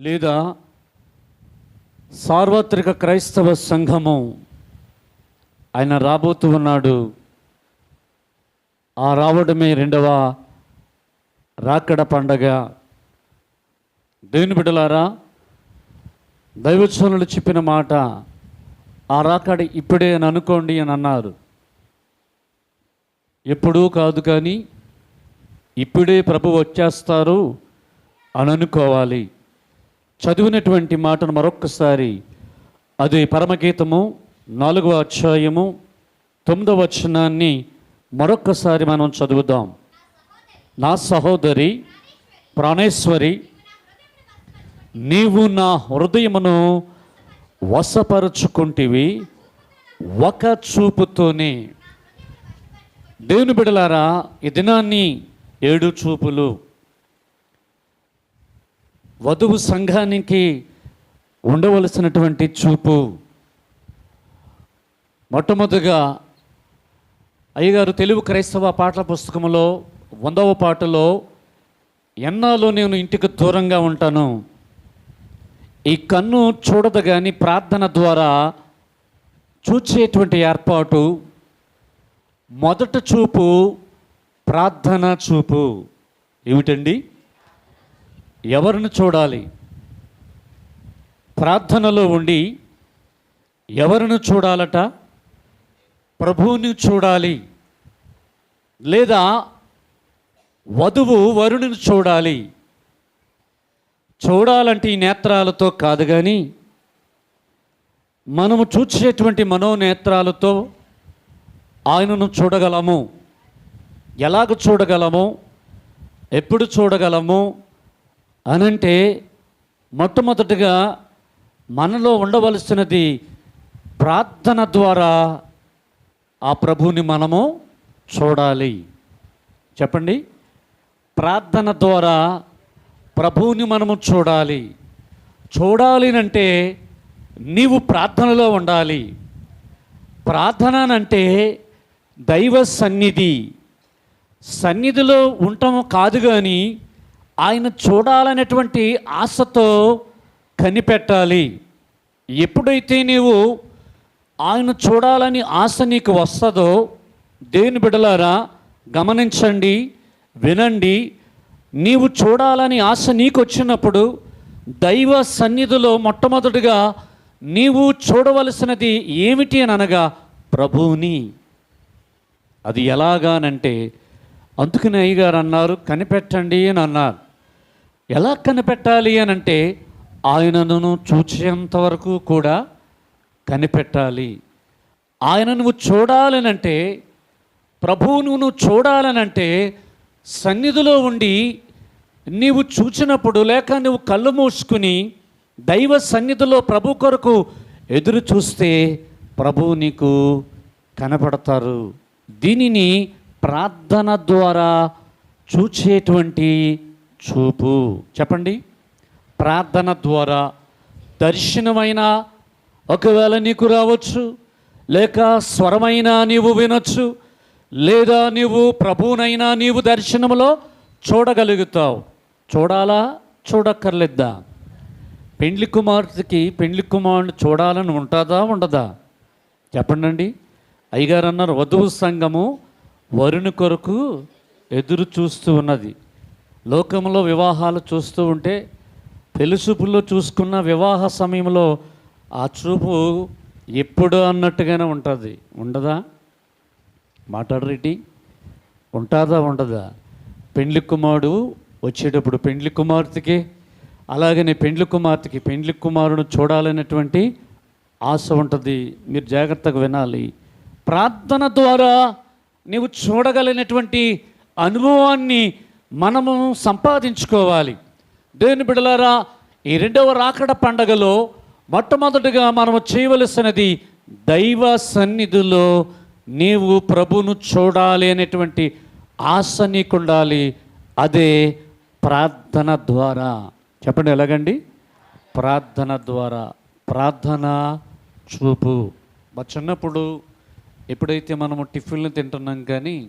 లేదా సార్వత్రిక క్రైస్తవ సంఘము ఆయన రాబోతూ ఉన్నాడు. ఆ రావడమే రెండవ రాకడ పండగ. దేవుని బిడ్డలారా దైవచనులు చెప్పిన మాట ఆ రాకడ ఇప్పుడే అని అనుకోండి అని అన్నారు. ఎప్పుడూ కాదు కానీ ఇప్పుడే ప్రభు వచ్చేస్తారు అని అనుకోవాలి. చదివినటువంటి మాటను మరొక్కసారి అది పరమగీతము నాలుగవ అధ్యాయము తొమ్మిదవ వచనాన్ని మరొక్కసారి మనం చదువుదాం. నా సహోదరి ప్రాణేశ్వరి నీవు నా హృదయమును వశపరుచుకుంటివి ఒక చూపుతోనే. దేవుని బిడలారా ఈ దినాన్ని ఏడు చూపులు. వధువు సంఘానికి ఉండవలసినటువంటి చూపు. మొట్టమొదటిగా అయ్యగారు తెలుగు క్రైస్తవ పాటల పుస్తకంలో వందవ పాటలో ఎన్నాలో నేను ఇంటికి దూరంగా ఉంటాను. ఈ కన్ను చూడదు కానీ ప్రార్థన ద్వారా చూచేటువంటి ఏర్పాటు మొదట చూపు ప్రార్థన చూపు. ఏమిటండి? ఎవరిని చూడాలి? ప్రార్థనలో ఉండి ఎవరిని చూడాలట? ప్రభువుని చూడాలి. లేదా వధువు వరుణిని చూడాలి. చూడాలంటే ఈ నేత్రాలతో కాదు కానీ మనము చూసేటువంటి మనోనేత్రాలతో ఆయనను చూడగలము. ఎలాగ చూడగలము? ఎప్పుడు చూడగలము? అనంటే మొట్టమొదటిగా మనలో ఉండవలసినది ప్రార్థన ద్వారా ఆ ప్రభువుని మనము చూడాలి. చెప్పండి? ప్రార్థన ద్వారా ప్రభువుని మనము చూడాలి. చూడాలి అంటే నీవు ప్రార్థనలో ఉండాలి. ప్రార్థన అంటే దైవ సన్నిధి. సన్నిధిలో ఉండటం కాదు కానీ ఆయన చూడాలనేటువంటి ఆశతో కనిపెట్టాలి. ఎప్పుడైతే నీవు ఆయన చూడాలని ఆశ నీకు వస్తుందో దేవుని బిడలారా గమనించండి వినండి. నీవు చూడాలని ఆశ నీకు వచ్చినప్పుడు దైవ సన్నిధిలో మొట్టమొదటిగా నీవు చూడవలసినది ఏమిటి అని అనగా ప్రభువుని. అది ఎలాగానంటే అందుకని అయ్యగారు అన్నారు కనిపెట్టండి అని అన్నారు. ఎలా కనిపెట్టాలి అని అంటే ఆయనను చూచేంత వరకు కూడా కనిపెట్టాలి. ఆయన నువ్వు చూడాలనంటే ప్రభువును నువ్వు చూడాలనంటే సన్నిధిలో ఉండి నీవు చూచినప్పుడు లేక నువ్వు కళ్ళు మూసుకుని దైవ సన్నిధిలో ప్రభు కొరకు ఎదురు చూస్తే ప్రభువు నీకు కనపడతారు. దీనిని ప్రార్థన ద్వారా చూచేటువంటి చూపు. చెప్పండి. ప్రార్థన ద్వారా దర్శనమైన ఒకవేళ నీకు రావచ్చు లేక స్వరమైనా నీవు వినొచ్చు లేదా నీవు ప్రభువునైనా నీవు దర్శనములో చూడగలుగుతావు. చూడాలా? చూడక్కర్లేద్దా? పెండ్లి కుమార్తెకి పెండ్లి కుమారుని చూడాలని ఉంటుందా ఉండదా? చెప్పండి అయ్యగారు అన్నారు వధువు సంఘము వరుని కొరకు ఎదురు చూస్తూ ఉన్నది. లోకంలో వివాహాలు చూస్తూ ఉంటే పెళ్ళిచూపుల్లో చూసుకున్న వివాహ సమయంలో ఆ చూపు ఎప్పుడు అన్నట్టుగానే ఉంటుంది. ఉండదా? మాట్లాడరేటి? ఉంటుందా? ఉండదా? పెండ్లి కుమారుడు వచ్చేటప్పుడు పెండ్లి కుమార్తెకి అలాగనే పెండ్లి కుమార్తెకి పెండ్లి కుమారుడు చూడాలనేటువంటి ఆశ ఉంటుంది. మీరు జాగ్రత్తగా వినాలి. ప్రార్థన ద్వారా నీవు చూడగలిగినటువంటి అనుభవాన్ని మనము సంపాదించుకోవాలి. దేవుని బిడలారా ఈ రెండవ రాకడ పండగలో మొట్టమొదటిగా మనము చేయవలసినది దైవ సన్నిధిలో నీవు ప్రభును చూడాలి అనేటువంటి ఆశ నీకుండాలి. అదే ప్రార్థన ద్వారా. చెప్పండి ఎలాగండి? ప్రార్థన ద్వారా. ప్రార్థన చూపు. మా చిన్నప్పుడు ఎప్పుడైతే మనము టిఫిన్లు తింటున్నాం కానీ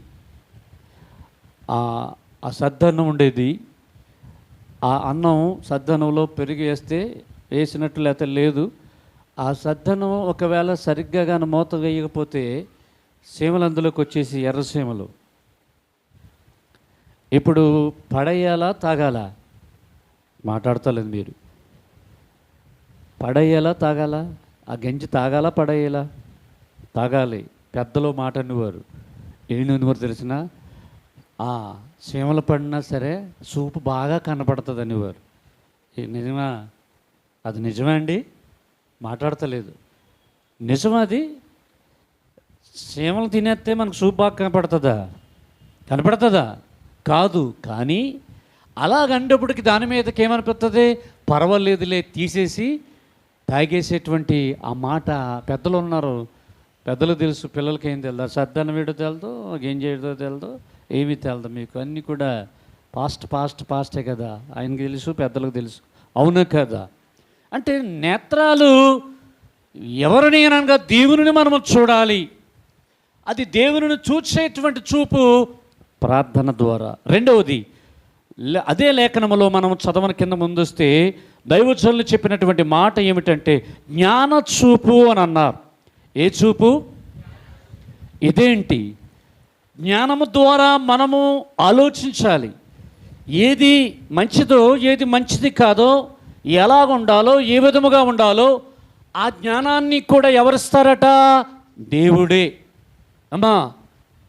ఆ సద్దన్నం ఉండేది. ఆ అన్నం సద్దనంలో పెరిగి వేస్తే వేసినట్టు లేకపోతే లేదు. ఆ సద్దనం ఒకవేళ సరిగ్గా కానీ మూత వేయకపోతే సీమలు అందులోకి వచ్చేసి ఎర్రసీమలు ఇప్పుడు పడేయాలా తాగాలా? మాట్లాడతలేదు మీరు. పడేయాలా తాగాలా? ఆ గంజి తాగాలా పడేయాలా? తాగాలి. పెద్దలు మాట అనేవారు ఏం అనేవారు తెలిసిన సీమలు పడినా సరే సూపు బాగా కనపడుతుంది అనేవారు. నిజమా? అది నిజమే అండి? మాట్లాడతలేదు. నిజం అది. సీమలు తినేస్తే మనకు సూప్ బాగా కనపడుతుందా? కనపడుతుందా? కాదు. కానీ అలాగంటప్పటికి దాని మీదకి ఏమనిపిస్తుంది పర్వాలేదులే తీసేసి తాగేసేటువంటి ఆ మాట పెద్దలు ఉన్నారు. పెద్దలు తెలుసు పిల్లలకి ఏం తెలుదు? సర్దన వీడు తెలదు ఏం చేయడో తెలదు ఏమీ తెలదు మీకు? అన్నీ కూడా పాస్ట్ పాస్ట్ పాస్టే కదా. ఆయనకి తెలుసు పెద్దలకు తెలుసు. అవునా కదా. అంటే నేత్రాలు ఎవరిని అనగా దేవుని మనము చూడాలి. అది దేవుని చూసేటువంటి చూపు ప్రార్థన ద్వారా. రెండవది అదే లేఖనములో మనం చదవని కింద ముందొస్తే దైవజనులు చెప్పినటువంటి మాట ఏమిటంటే జ్ఞాన చూపు అని అన్నారు. ఏ చూపు? ఇదేంటి? జ్ఞానము ద్వారా మనము ఆలోచించాలి. ఏది మంచిదో ఏది మంచిది కాదో ఎలా ఉండాలో ఏ విధముగా ఉండాలో ఆ జ్ఞానాన్ని కూడా ఎవరిస్తారట? దేవుడే. అమ్మా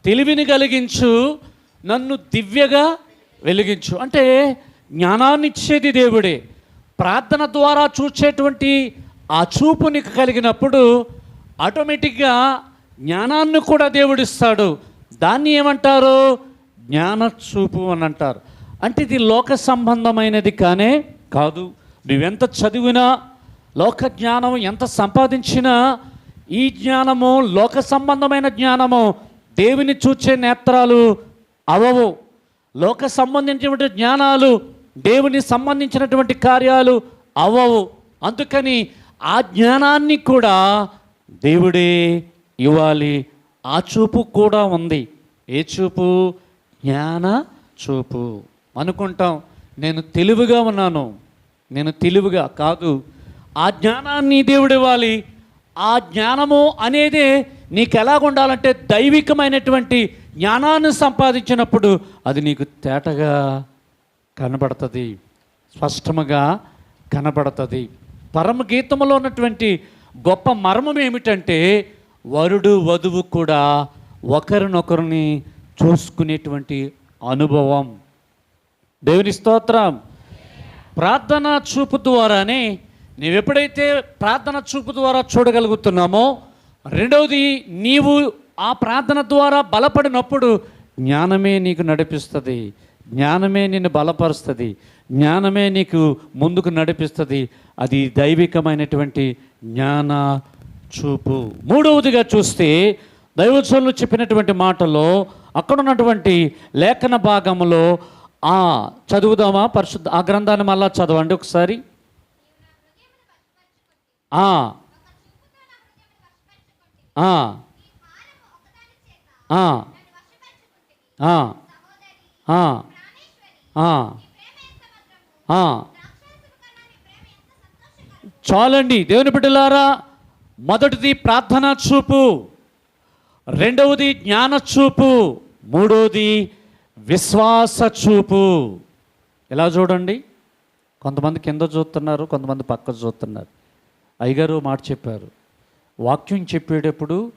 తెలివిని కలిగించు నన్ను దివ్యగా వెలిగించు. అంటే జ్ఞానాన్ని ఇచ్చేది దేవుడే. ప్రార్థన ద్వారా చూసేటువంటి ఆ చూపు నీకు కలిగినప్పుడు ఆటోమేటిక్గా జ్ఞానాన్ని కూడా దేవుడిస్తాడు. దాన్ని ఏమంటారు? జ్ఞాన చూపు అని అంటారు. అంటే ఇది లోక సంబంధమైనది కానే కాదు. నువ్వెంత చదివినా లోక జ్ఞానం ఎంత సంపాదించినా ఈ జ్ఞానము లోక సంబంధమైన జ్ఞానము దేవుని చూచే నేత్రాలు అవవు. లోక సంబంధించినటువంటి జ్ఞానాలు దేవుని సంబంధించినటువంటి కార్యాలు అవ్వవు అందుకని ఆ జ్ఞానాన్ని కూడా దేవుడే ఇవ్వాలి. ఆ చూపు కూడా ఉంది. ఏ చూపు? జ్ఞాన చూపు. అనుకుంటాం నేను తెలివిగా ఉన్నాను. నేను తెలివిగా కాదు. ఆ జ్ఞానాన్ని దేవుడు ఇవ్వాలి. ఆ జ్ఞానము అనేదే నీకు ఎలాగుండాలంటే దైవికమైనటువంటి జ్ఞానాన్ని సంపాదించినప్పుడు అది నీకు తేటగా కనబడుతుంది. స్పష్టముగా కనబడుతుంది. పరమగీతములో ఉన్నటువంటి గొప్ప మర్మం ఏమిటంటే వరుడు వధువు కూడా ఒకరినొకరిని చూసుకునేటువంటి అనుభవం. దేవుని స్తోత్రం. ప్రార్థన చూపు ద్వారానే నీవెప్పుడైతే ప్రార్థన చూపు ద్వారా చూడగలుగుతున్నామో రెండవది నీవు ఆ ప్రార్థన ద్వారా బలపడినప్పుడు జ్ఞానమే నీకు నడిపిస్తుంది. జ్ఞానమే నిన్ను బలపరుస్తుంది. జ్ఞానమే నీకు ముందుకు నడిపిస్తుంది. అది దైవికమైనటువంటి జ్ఞాన చూపు. మూడవదిగా చూస్తే దైవచనులు చెప్పినటువంటి మాటలో అక్కడ ఉన్నటువంటి లేఖన భాగంలో ఆ చదువుదామా? పరిశుద్ధ ఆ గ్రంథాన్ని మళ్ళా చదవండి ఒకసారి. ఆ, ఆ, ఆ, ఆ, ఆ, ఆ, ఆ. చాలండి దేవుని బిడ్డలారా మొదటిది ప్రార్థన చూపు రెండవది జ్ఞాన చూపు మూడవది విశ్వాస చూపు. ఎలా చూడండి? కొంతమంది కింద చూస్తున్నారు కొంతమంది పక్క చూస్తున్నారు. అయ్యగారు మాట చెప్పారు. వాక్యం చెప్పేటప్పుడు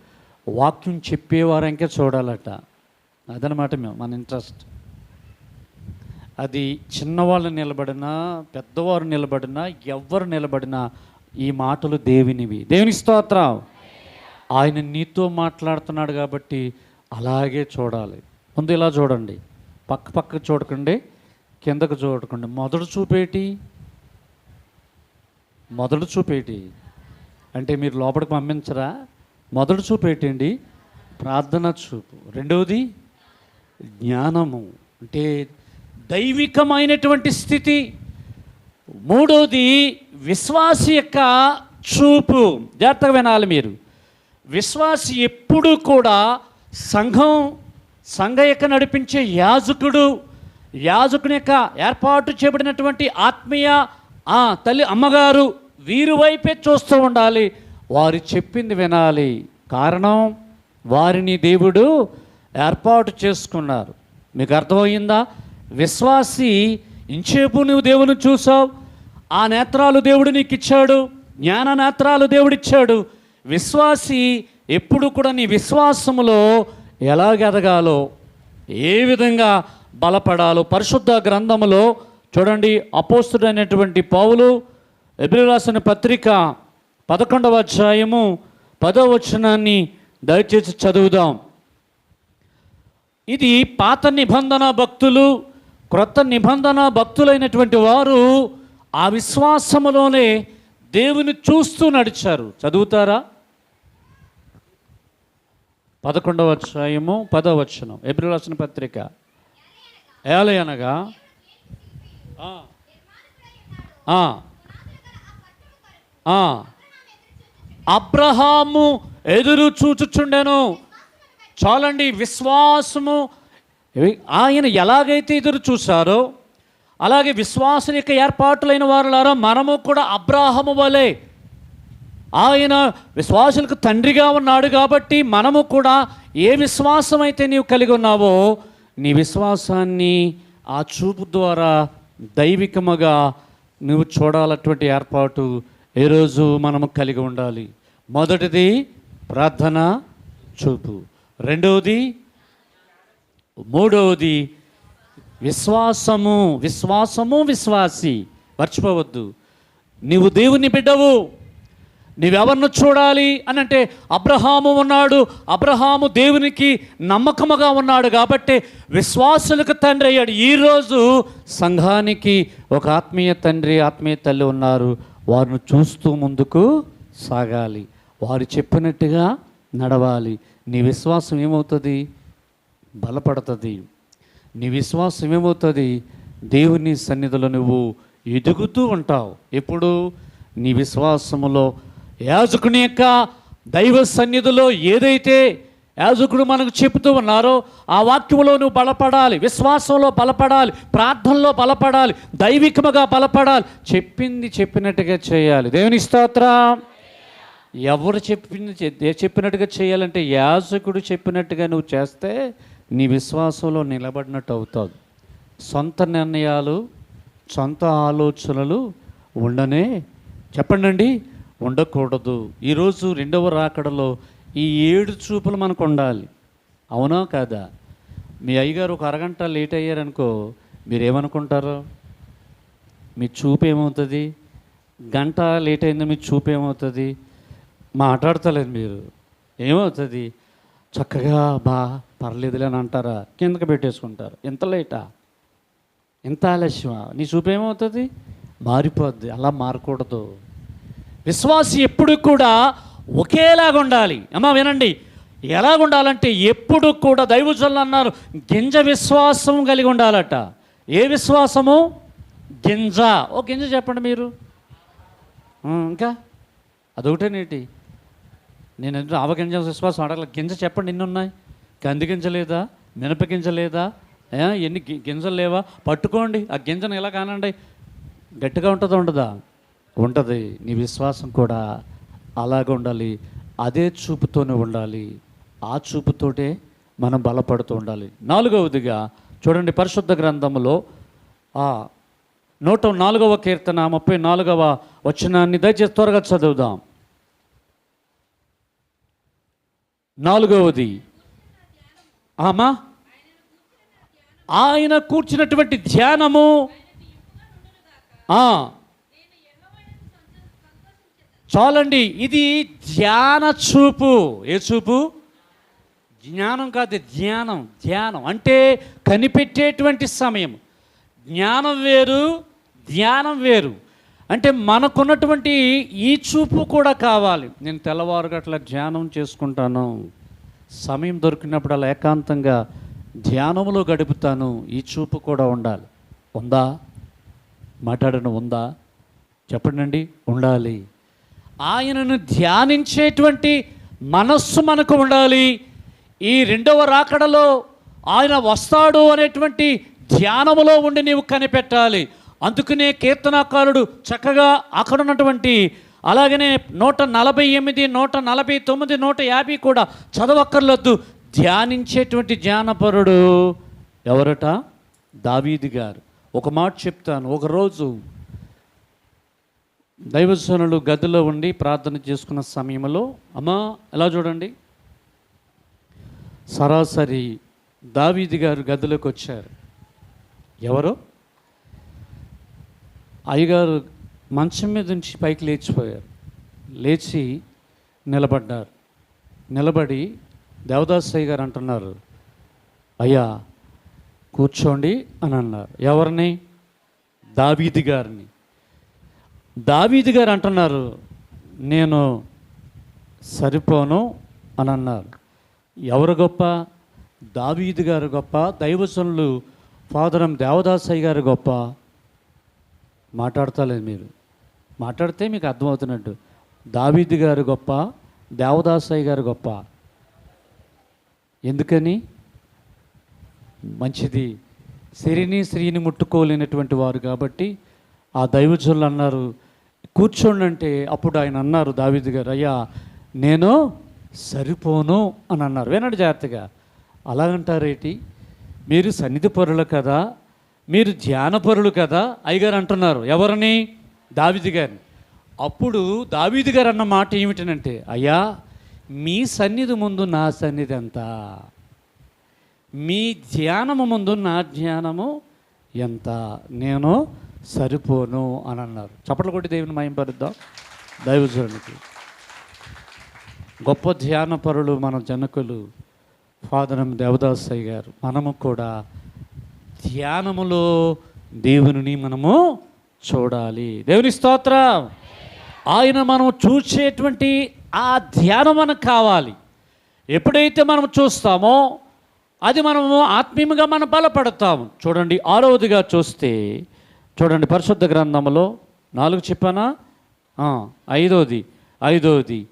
వాక్యం చెప్పేవారంకే చూడాలట. అదనమాట మేము మన ఇంట్రెస్ట్. అది చిన్నవాళ్ళు నిలబడినా పెద్దవారు నిలబడినా ఎవ్వరు నిలబడినా ఈ మాటలు దేవునివి. దేవుని స్తోత్రం ఆయన నీతో మాట్లాడుతున్నాడు కాబట్టి అలాగే చూడాలి. ముందు ఇలా చూడండి. పక్క పక్క చూడకండి. కిందకు చూడకండి. మొదటి చూపేటి మొదటి చూపేటి అంటే మీరు లోపలికి పంపించరా? మొదటి చూపేటండి ప్రార్థన చూపు. రెండవది జ్ఞానము. అంటే దైవికమైనటువంటి స్థితి. మూడోది విశ్వాసి యొక్క చూపు. జాగ్రత్తగా వినాలి మీరు. విశ్వాసి ఎప్పుడూ కూడా సంఘం సంఘ యొక్క నడిపించే యాజకుడు యాజకుని యొక్క ఏర్పాటు చేయబడినటువంటి ఆత్మీయ ఆ తల్లి అమ్మగారు వీరి వైపే చూస్తూ ఉండాలి. వారు చెప్పింది వినాలి. కారణం వారిని దేవుడు ఏర్పాటు చేసుకున్నారు. మీకు అర్థమైందా? విశ్వాసి ఇంచేపు నువ్వు దేవుని చూసావు ఆ నేత్రాలు దేవుడు నీకు ఇచ్చాడు జ్ఞాన నేత్రాలు దేవుడిచ్చాడు. విశ్వాసి ఎప్పుడు కూడా నీ విశ్వాసములో ఎలాగెదగాలో ఏ విధంగా బలపడాలో పరిశుద్ధ గ్రంథములో చూడండి అపోస్తుడైనటువంటి పౌలు ఎబ్రి రాసిన పత్రిక పదకొండవ అధ్యాయము పదవ వచనాన్ని దయచేసి చదువుదాం. ఇది పాత నిబంధన భక్తులు క్రొత్త నిబంధన భక్తులైనటువంటి వారు ఆ విశ్వాసములోనే దేవుని చూస్తూ నడిచారు. చదువుతారా? పదకొండవ అధ్యాయము పదవచనం ఏప్రిల్ రాసిన పత్రిక. ఏలయనగా? అనగా అబ్రహాము ఎదురు చూచుచుండెను. చాలండి విశ్వాసము ఆయన ఎలాగైతే ఎదురు చూశారో అలాగే విశ్వాసం యొక్క ఏర్పాటులైన వారులారా మనము కూడా అబ్రాహము వలె ఆయన విశ్వాసులకు తండ్రిగా ఉన్నాడు కాబట్టి మనము కూడా ఏ విశ్వాసం అయితే నీవు కలిగి ఉన్నావో నీ విశ్వాసాన్ని ఆ చూపు ద్వారా దైవికముగా నువ్వు చూడాలటువంటి ఏర్పాటు ఏ రోజు మనము కలిగి ఉండాలి. మొదటిది ప్రార్థన చూపు. రెండవది మూడవది విశ్వాసము. విశ్వాసము విశ్వాసి. మర్చిపోవద్దు. నీవు దేవుని బిడ్డవు. నీవెవరిని చూడాలి? అని అంటే అబ్రహాము ఉన్నాడు. అబ్రహాము దేవునికి నమ్మకముగా ఉన్నాడు కాబట్టి విశ్వాసులకు తండ్రి అయ్యాడు. ఈరోజు సంఘానికి ఒక ఆత్మీయ తండ్రి ఆత్మీయ తల్లి ఉన్నారు. వారిని చూస్తూ ముందుకు సాగాలి. వారు చెప్పినట్టుగా నడవాలి. నీ విశ్వాసం ఏమవుతుంది? బలపడుతుంది. నీ విశ్వాసం ఏమవుతుంది? దేవుని సన్నిధిలో నువ్వు ఎదుగుతూ ఉంటావు. ఎప్పుడు? నీ విశ్వాసములో యాజకుని యొక్క దైవ సన్నిధిలో ఏదైతే యాజకుడు మనకు చెబుతూ ఉన్నారో ఆ వాక్యములో నువ్వు బలపడాలి. విశ్వాసంలో బలపడాలి. ప్రార్థనలో బలపడాలి. దైవికముగా బలపడాలి. చెప్పింది చెప్పినట్టుగా చేయాలి. దేవుని స్తోత్ర. ఎవరు చెప్పింది చెప్పినట్టుగా చేయాలంటే యాజకుడు చెప్పినట్టుగా నువ్వు చేస్తే నీ విశ్వాసంలో నిలబడినట్టు అవుతావు. సొంత నిర్ణయాలు సొంత ఆలోచనలు ఉండనే చెప్పండి ఉండకూడదు. ఈరోజు రెండవ రాకడలో ఈ ఏడు చూపులు మనకు ఉండాలి. అవునా కాదా? మీ అయ్యగారు ఒక అరగంట లేట్ అయ్యారనుకో మీరేమనుకుంటారు? మీ చూపు ఏమవుతుంది గంట లేట్ అయిందో మీ చూపు ఏమవుతుంది మాట్లాడతలేదు మీరు. ఏమవుతుంది? చక్కగా బా పర్లేదులే అని అంటారా? కిందకి పెట్టేసుకుంటారు. ఎంత లేటా? ఎంత ఆలస్యమా? నీ చూపు ఏమవుతుంది? మారిపోద్ది. అలా మారకూడదు. విశ్వాసి ఎప్పుడు కూడా ఒకేలాగా ఉండాలి. అమ్మా వినండి. ఎలాగ ఉండాలంటే ఎప్పుడు కూడా దైవజనులు అన్నారు గింజ విశ్వాసం కలిగి ఉండాలట. ఏ విశ్వాసము? గింజ. ఓ గింజ చెప్పండి మీరు. ఇంకా ఇంకా? అదొకటేనేటి? నేను ఎందుకు ఆవగింజ విశ్వాసం అడగల. గింజ చెప్పండి ఎన్ని ఉన్నాయి కందిగించలేదా? మినపగించలేదా? మినప గింజ లేదా ఎన్ని గింజలు లేవా? పట్టుకోండి ఆ గింజను ఎలా కానండి? గట్టిగా ఉంటుందా ఉండదా? ఉంటుంది. నీ విశ్వాసం కూడా అలాగ ఉండాలి. అదే చూపుతోనే ఉండాలి. ఆ చూపుతోటే మనం బలపడుతూ ఉండాలి. నాలుగవదిగా చూడండి పరిశుద్ధ గ్రంథంలో ఆ నూట నాలుగవ కీర్తన ముప్పై నాలుగవ వచనాన్ని దయచేసి త్వరగా చదువుదాం. నాలుగవది ఆమా? ఆయన కూర్చున్నటువంటి ధ్యానము. చాలండి ఇది ధ్యాన చూపు. ఏ చూపు? జ్ఞానం కాదు ధ్యానం ధ్యానం. అంటే కనిపెట్టేటువంటి సమయం. జ్ఞానం వేరు ధ్యానం వేరు. అంటే మనకున్నటువంటి ఈ చూపు కూడా కావాలి. నేను తెల్లవారు గట్ల ధ్యానం చేసుకుంటాను. సమయం దొరికినప్పుడు అలా ఏకాంతంగా ధ్యానములో గడుపుతాను. ఈ చూపు కూడా ఉండాలి. ఉందా? మాట్లాడను ఉందా? చెప్పండి ఉండాలి. ఆయనను ధ్యానించేటువంటి మనస్సు మనకు ఉండాలి. ఈ రెండవ రాకడలో ఆయన వస్తాడు అనేటువంటి ధ్యానములో ఉండి నీవు కనిపెట్టాలి. అందుకనే కీర్తనాకారుడు చక్కగా అక్కడ ఉన్నటువంటి అలాగనే నూట నలభై ఎనిమిది నూట నలభై తొమ్మిది నూట యాభై కూడా చదవక్కర్లొద్దు. ధ్యానించేటువంటి ధ్యానపరుడు ఎవరట? దావీది గారు. ఒక మాట చెప్తాను. ఒకరోజు దైవజనులు గదిలో ఉండి ప్రార్థన చేసుకున్న సమయంలో అమ్మా ఎలా చూడండి? సరాసరి దావీది గారు గదిలోకి వచ్చారు. ఎవరు? అయ్యగారు మంచం మీద నుంచి పైకి లేచిపోయారు. లేచి నిలబడ్డారు. నిలబడి దేవదాసయ్య గారు అంటున్నారు అయ్యా కూర్చోండి అని అన్నారు. ఎవరిని? దావీది గారిని. దావీది గారు అంటున్నారు నేను సరిపోను అని అన్నారు. ఎవరు గొప్ప? దావీది గారు గొప్ప. దైవజనులు ఫాదరం దేవదాసయ్య గారు గొప్ప. మాట్లాడతలేదు మీరు. మాట్లాడితే మీకు అర్థమవుతున్నట్టు. దావీది గారు గొప్ప దేవదాసాయి గారు గొప్ప. ఎందుకని? మంచిది. సిరిని స్త్రీని ముట్టుకోలేనటువంటి వారు కాబట్టి ఆ దైవజనులు అన్నారు కూర్చోండి అంటే అప్పుడు ఆయన అన్నారు దావీదు గారు అయ్యా నేను సరిపోను అని అన్నారు. వినండి జాగ్రత్తగా. అలాగంటారేటి? మీరు సన్నిధి పరులు కదా. మీరు ధ్యానపరులు కదా? అయ్యగారు అంటున్నారు. ఎవరిని? దావిది గారిని. అప్పుడు దావీది గారు అన్న మాట ఏమిటనంటే అయ్యా మీ సన్నిధి ముందు నా సన్నిధి ఎంత? మీ ధ్యానము ముందు నా ధ్యానము ఎంత? నేను సరిపోను అని అన్నారు. చప్పట్లు కొట్టి దేవుని మయంపరుద్దాం దైవజనునికి గొప్ప ధ్యానపరులు మన జనకులు. ఫాదరం దేవదాసయ్య గారు. మనము కూడా ధ్యానములో దేవునిని మనము చూడాలి. దేవుని స్తోత్రం. ఆయన మనం చూసేటువంటి ఆ ధ్యానం మనకు కావాలి. ఎప్పుడైతే మనం చూస్తామో అది మనము ఆత్మీయంగా మనం బలపడతాము. చూడండి ఆరవదిగా చూస్తే చూడండి పరిశుద్ధ గ్రంథంలో నాలుగు చెప్పానా? ఐదోది ఐదోది.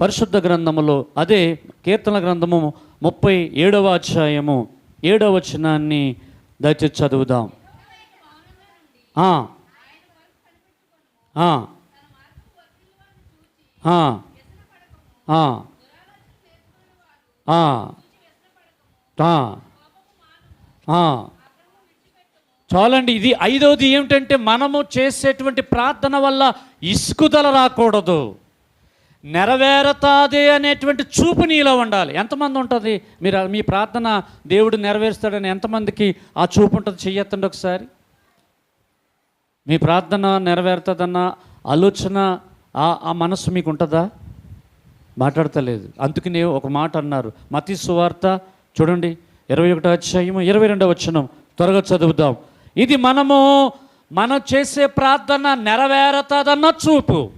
పరిశుద్ధ గ్రంథములో అదే కీర్తన గ్రంథము ముప్పై ఏడవ అధ్యాయము ఏడవ వచనాన్ని దయచేసి చదువుదాం. చాలండి ఇది ఐదవది ఏమిటంటే మనము చేసేటువంటి ప్రార్థన వల్ల ఇసుకుదల రాకూడదు. నెరవేరతాదే అనేటువంటి చూపు నీలో ఉండాలి. ఎంతమంది ఉంటుంది? మీరు మీ ప్రార్థన దేవుడు నెరవేరుస్తాడని ఎంతమందికి ఆ చూపు ఉంటుంది? చెయ్యొద్దండి ఒకసారి. మీ ప్రార్థన నెరవేరుతుందన్న ఆలోచన ఆ ఆ మనస్సు మీకు ఉంటుందా మాట్లాడతలేదు అందుకనే ఒక మాట అన్నారు. మతి సువార్త చూడండి. ఇరవై ఒకటో అధ్యాయము ఇరవై రెండో వచ్చినం త్వరగా చదువుదాం. ఇది మనము మనం చేసే ప్రార్థన నెరవేరుతుందన్న చూపు.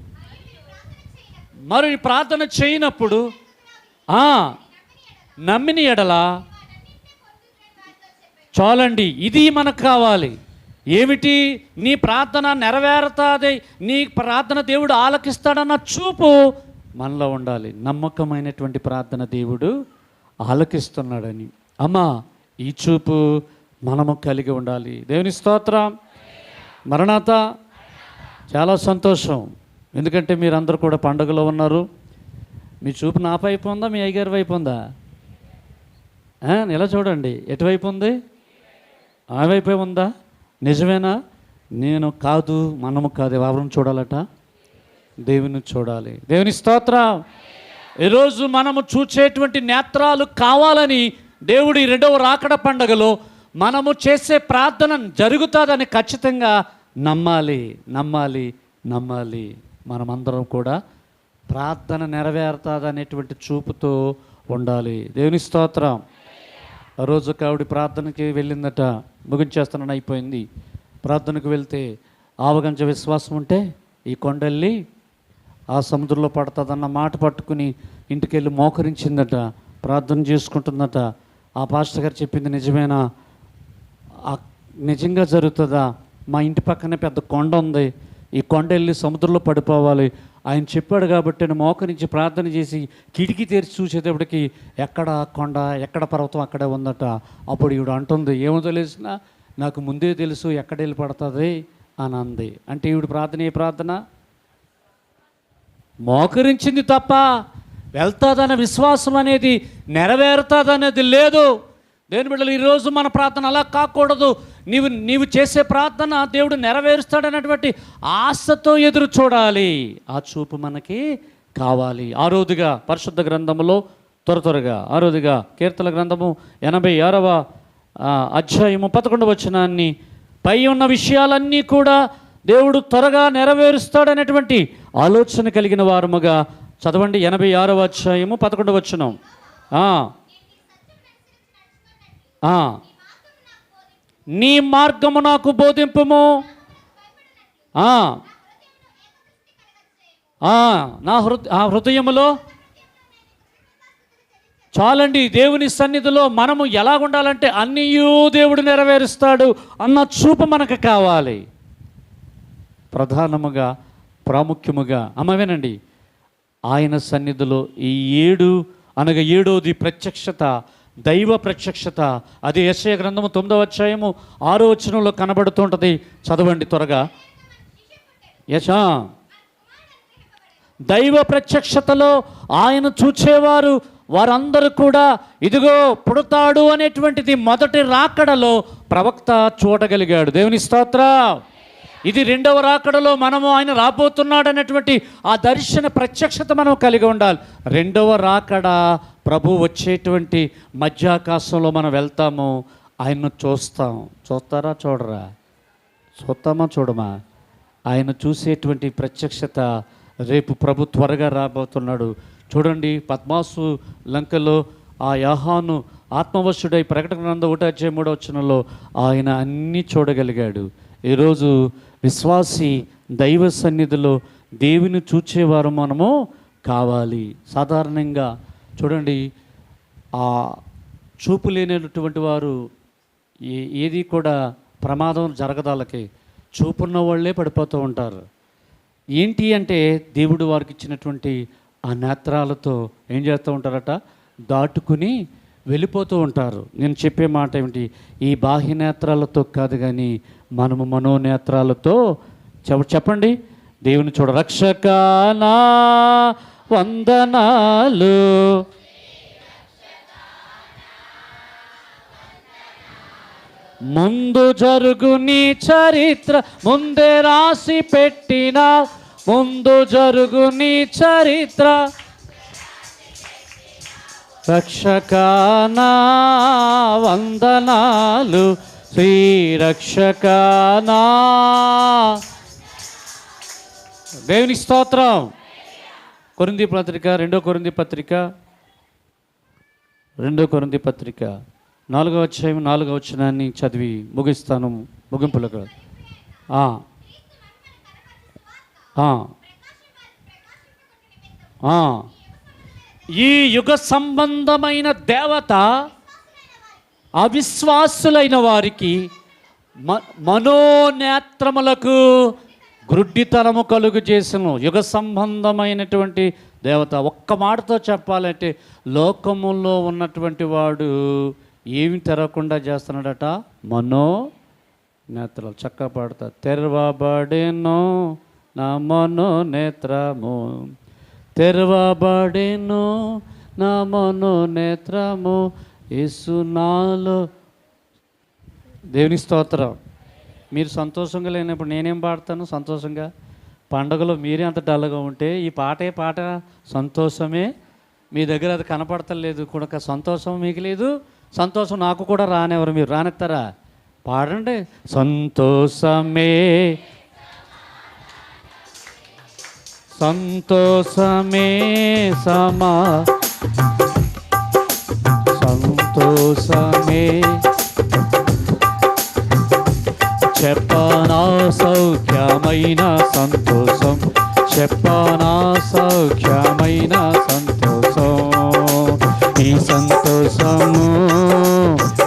మరి ప్రార్థన చేయనప్పుడు నమ్మిన ఎడల చాలండి ఇది మనకు కావాలి. ఏమిటి? నీ ప్రార్థన నెరవేరుతుంది నీ ప్రార్థన దేవుడు ఆలకిస్తాడన్న చూపు మనలో ఉండాలి. నమ్మకమైనటువంటి ప్రార్థన దేవుడు ఆలకిస్తున్నాడని. అమ్మా ఈ చూపు మనము కలిగి ఉండాలి. దేవుని స్తోత్రం. మరణాత చాలా సంతోషం. ఎందుకంటే మీరందరూ కూడా పండుగలో ఉన్నారు. మీ చూపు నా వైపు ఉందా? మీ అయ్యగారి వైపు ఉందా? ఇలా చూడండి. ఎటువైపు ఉంది? ఆ వైపే ఉందా? నిజమేనా? నేను కాదు మనము కాదు ఎవరిని చూడాలట? దేవుని చూడాలి. దేవుని స్తోత్ర. ఈరోజు మనము చూచేటువంటి నేత్రాలు కావాలని దేవుడి రెండవ రాకడ పండగలో మనము చేసే ప్రార్థన జరుగుతుందని ఖచ్చితంగా నమ్మాలి నమ్మాలి నమ్మాలి. మనమందరం కూడా ప్రార్థన నెరవేరుతుంది అనేటువంటి చూపుతో ఉండాలి. దేవుని స్తోత్రం. ఆ రోజు కావిడి ప్రార్థనకి వెళ్ళిందట. ముగించేస్తానని అయిపోయింది. ప్రార్థనకు వెళ్తే ఆవగంజ విశ్వాసం ఉంటే ఈ కొండల్లి ఆ సముద్రంలో పడుతుందన్న మాట పట్టుకుని ఇంటికి వెళ్ళి మోకరించిందట. ప్రార్థన చేసుకుంటుందట. ఆ పాస్టర్ గారు చెప్పింది నిజమేనా? ఆ నిజంగా జరుగుతుందా? మా ఇంటి పక్కనే పెద్ద కొండ ఉంది. ఈ కొండ వెళ్ళి సముద్రంలో పడిపోవాలి. ఆయన చెప్పాడు కాబట్టి నేను మోకరించి ప్రార్థన చేసి కిటికీ తెరిచి చూసేటప్పటికి ఎక్కడ కొండ ఎక్కడ పర్వతం అక్కడే ఉందట. అప్పుడు ఈవిడ అంటుంది ఏమో తెలిసిన నాకు ముందే తెలుసు ఎక్కడ వెళ్ళి పడుతుంది అని అంది. అంటే ఈవిడ ప్రార్థన ఏ ప్రార్థన? మోకరించింది తప్ప వెళ్తాదన్న విశ్వాసం అనేది నెరవేరుతుందనేది లేదు. దేని బిడ్డలు ఈరోజు మన ప్రార్థన అలా కాకూడదు. నీవు నీవు చేసే ప్రార్థన దేవుడు నెరవేరుస్తాడన్నటువంటి ఆశతో ఎదురు చూడాలి. ఆ చూపు మనకి కావాలి. ఆ రోజుగా పరిశుద్ధ గ్రంథములో త్వర త్వరగా ఆ రోజుగా కీర్తన గ్రంథము ఎనభై ఆరవ అధ్యాయము పదకొండు వచనాన్ని పై ఉన్న విషయాలన్నీ కూడా దేవుడు త్వరగా నెరవేరుస్తాడనేటువంటి ఆలోచన కలిగిన వారముగా చదవండి. ఎనభై ఆరవ అధ్యాయము పదకొండు వచనం. నీ మార్గము నాకు బోధింపుము. నా హృ ఆ హృదయములో చాలండి దేవుని సన్నిధిలో మనము ఎలా ఉండాలంటే అన్నీయూ దేవుడు నెరవేరుస్తాడు అన్న చూపు మనకు కావాలి. ప్రధానముగా ప్రాముఖ్యముగా అమ్మవేనండి ఆయన సన్నిధిలో ఈ ఏడు అనగా ఏడోది ప్రత్యక్షత దైవ ప్రత్యక్షత. అది యశయ గ్రంథము తొమ్మిదవ అధ్యాయము ఆరో వచనంలో కనబడుతుంటుంది. చదవండి త్వరగా. యశా దైవ ప్రత్యక్షతలో ఆయన చూచేవారు వారందరూ కూడా ఇదిగో పుడతాడు అనేటువంటిది మొదటి రాకడలో ప్రవక్త చూడగలిగాడు. దేవుని స్తోత్ర. ఇది రెండవ రాకడలో మనము ఆయన రాబోతున్నాడు అనేటువంటి ఆ దర్శన ప్రత్యక్షత మనం కలిగి ఉండాలి. రెండవ రాకడ ప్రభు వచ్చేటువంటి మధ్యాకాశంలో మనం వెళ్తాము ఆయన్ను చూస్తాం. చూస్తారా? చూడరా? చూస్తామా? చూడమా? ఆయన చూసేటువంటి ప్రత్యక్షత రేపు ప్రభు త్వరగా రాబోతున్నాడు. చూడండి పద్మాసు లంకలో ఆ యాహాను ఆత్మవశుడై ప్రకటన గ్రంథం ఒకటి అధ్యాయం ఆయన అన్నీ చూడగలిగాడు. ఈరోజు విశ్వాసి దైవ సన్నిధిలో దేవుని చూచేవారు మనము కావాలి. సాధారణంగా చూడండి ఆ చూపు లేనటువంటి వారు ఏ ఏది కూడా ప్రమాదం జరగదాలకి చూపున్న వాళ్ళే పడిపోతూ ఉంటారు. ఏంటి అంటే దేవుడు వారికి ఇచ్చినటువంటి ఆ నేత్రాలతో ఏం చేస్తూ ఉంటారట? దాటుకుని వెళ్ళిపోతూ ఉంటారు. నేను చెప్పే మాట ఏమిటి? ఈ బాహ్య నేత్రాలతో కాదు కానీ మనము మనోనేత్రాలతో చెప్పండి. దేవుని చూడ రక్షకానా వందనాలు. ముందు జరుగు నీ చరిత్ర ముందే రాసి పెట్టిన. ముందు జరుగు నీ చరిత్ర. రక్షకానా వందనాలు శ్రీ రక్షకానా. దేవుని స్తోత్రం. కొరింది పత్రిక రెండో కొరింది పత్రిక. రెండో కొరింది పత్రిక. నాలుగవ అధ్యాయం నాలుగవ వచనాన్ని చదివి ముగిస్తాను ముగింపులకు. ఈ యుగ సంబంధమైన దేవత అవిశ్వాసులైన వారికి మ మనోనేత్రములకు గ్రుడ్డితనము కలుగు చేసను. యుగ సంబంధమైనటువంటి దేవత ఒక్క మాటతో చెప్పాలంటే లోకములో ఉన్నటువంటి వాడు ఏమి తెరవకుండా చేస్తున్నాడట? మనో నేత్రాలు. చక్కగా పాడతా తెరవబడేనో నా మనో నేత్రము. తెరవబడేనో నా మనో నేత్రము. యేసు నాలో దేవుని స్తోత్రం. మీరు సంతోషంగా లేనప్పుడు నేనేం పాడతాను? సంతోషంగా? పండగలో మీరే అంత డల్గా ఉంటే ఈ పాటే పాట సంతోషమే. మీ దగ్గర అది కనపడతలేదు. కూడా సంతోషం మీకు లేదు. సంతోషం నాకు కూడా రానివ్వరు. మీరు రానిస్తారా? పాడండి. సంతోషమే. సంతోషమే సమా. సంతోషమే. చెప్పనా సౌఖ్యమైన సంతోషం. చెప్పనా సౌఖ్యమైన సంతోషం. ఈ సంతోషము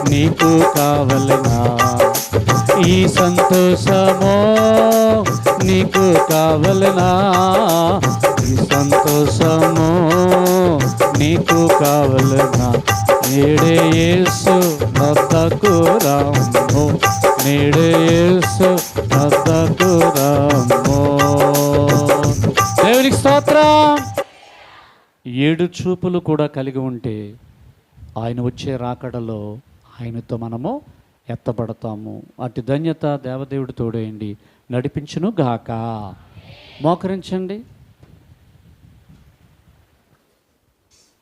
నీకు కావలనా? ఈ సంతోషము నీకు కావలనా? ఈ సంతోషము నీకు కావలనా? ఏడే యేసు వద్దకు రాము నేడే వద్దకు దేవునికి స్తోత్రం. ఏడు చూపులు కూడా కలిగి ఉంటే ఆయన వచ్చే రాకడలో ఆయనతో మనము ఎత్తబడతాము. అటు ధన్యత దేవదేవుడు తోడేయండి నడిపించును గాక మోకరించండి.